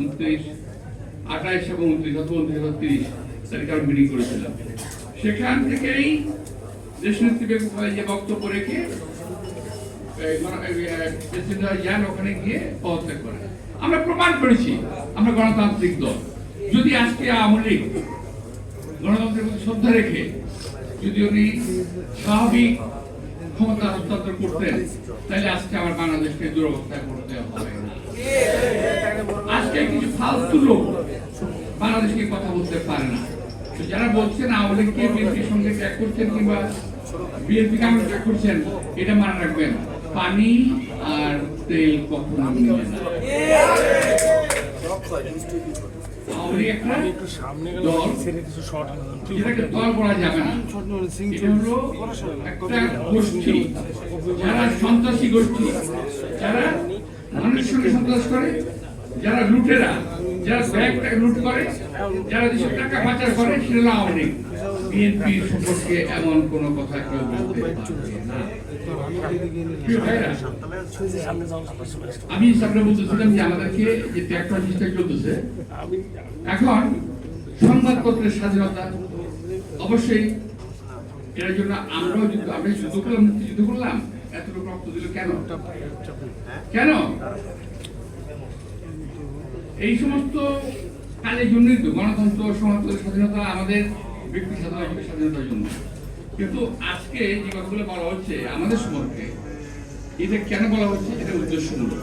উনত্রিশ, আঠাইশ এবং উনত্রিশ, অথবা উনত্রিশ তারিখে আমি মিটিং করেছিলাম। সেখান থেকেই বক্তব্য রেখে ওখানে গিয়ে পদত্যাগ করে। আমরা প্রমাণ করেছি, আমরা গণতান্ত্রিক দল। যদি আজকে আওয়ামী লীগ গণতন্ত্রের প্রতি শ্রদ্ধা রেখে যদি উনি স্বাভাবিক ক্ষমতা হস্তান্তর করতেন, তাহলে আজকে আমার বাংলাদেশকে দুরবস্থায় পড়তে হবে। না ফালতু লোক বাংলাদেশকে কথা বলতে পারে না। তো যারা বলছেন আওয়ামী লীগকে বিএনপির সঙ্গে ত্যাগ করছেন কিংবা বিএনপি কে আমরা ত্যাগ করছেন, এটা মনে রাখবেন পানি আর তেল কখনো মিলে না। না যারা সন্ত্রাসী গোষ্ঠী, যারা মানুষের সন্ত্রাস করে যারা লুটেরা, যারা ব্যাংক লুট করে, যারা দেশের টাকা পাচার করে, সেটা আওয়ামী লীগ। বিএনপি সম্পর্কে এমন কোনো কথা কেউ বলতে আমি সামনে বলতেছিলাম যে আমাদেরকে যে করার চেষ্টা চলতেছে, এখন সংবাদপত্রের স্বাধীনতা, অবশ্যই এর জন্য আমরাও যুদ্ধ, আমরা যুদ্ধ করলাম যুদ্ধ করলাম এত লোক রক্ত দিল কেন? কেন? এই সমস্ত কাজের জন্যই তো গণতন্ত্র, সমাজতন্ত্র, স্বাধীনতা আমাদের ব্যক্তি স্বাধীনতা স্বাধীনতার জন্য। কিন্তু আজকে যে কথাগুলো বলা হচ্ছে আমাদের সম্পর্কে এটা কেন বলা হচ্ছে? এটা উদ্দেশ্যমূলক।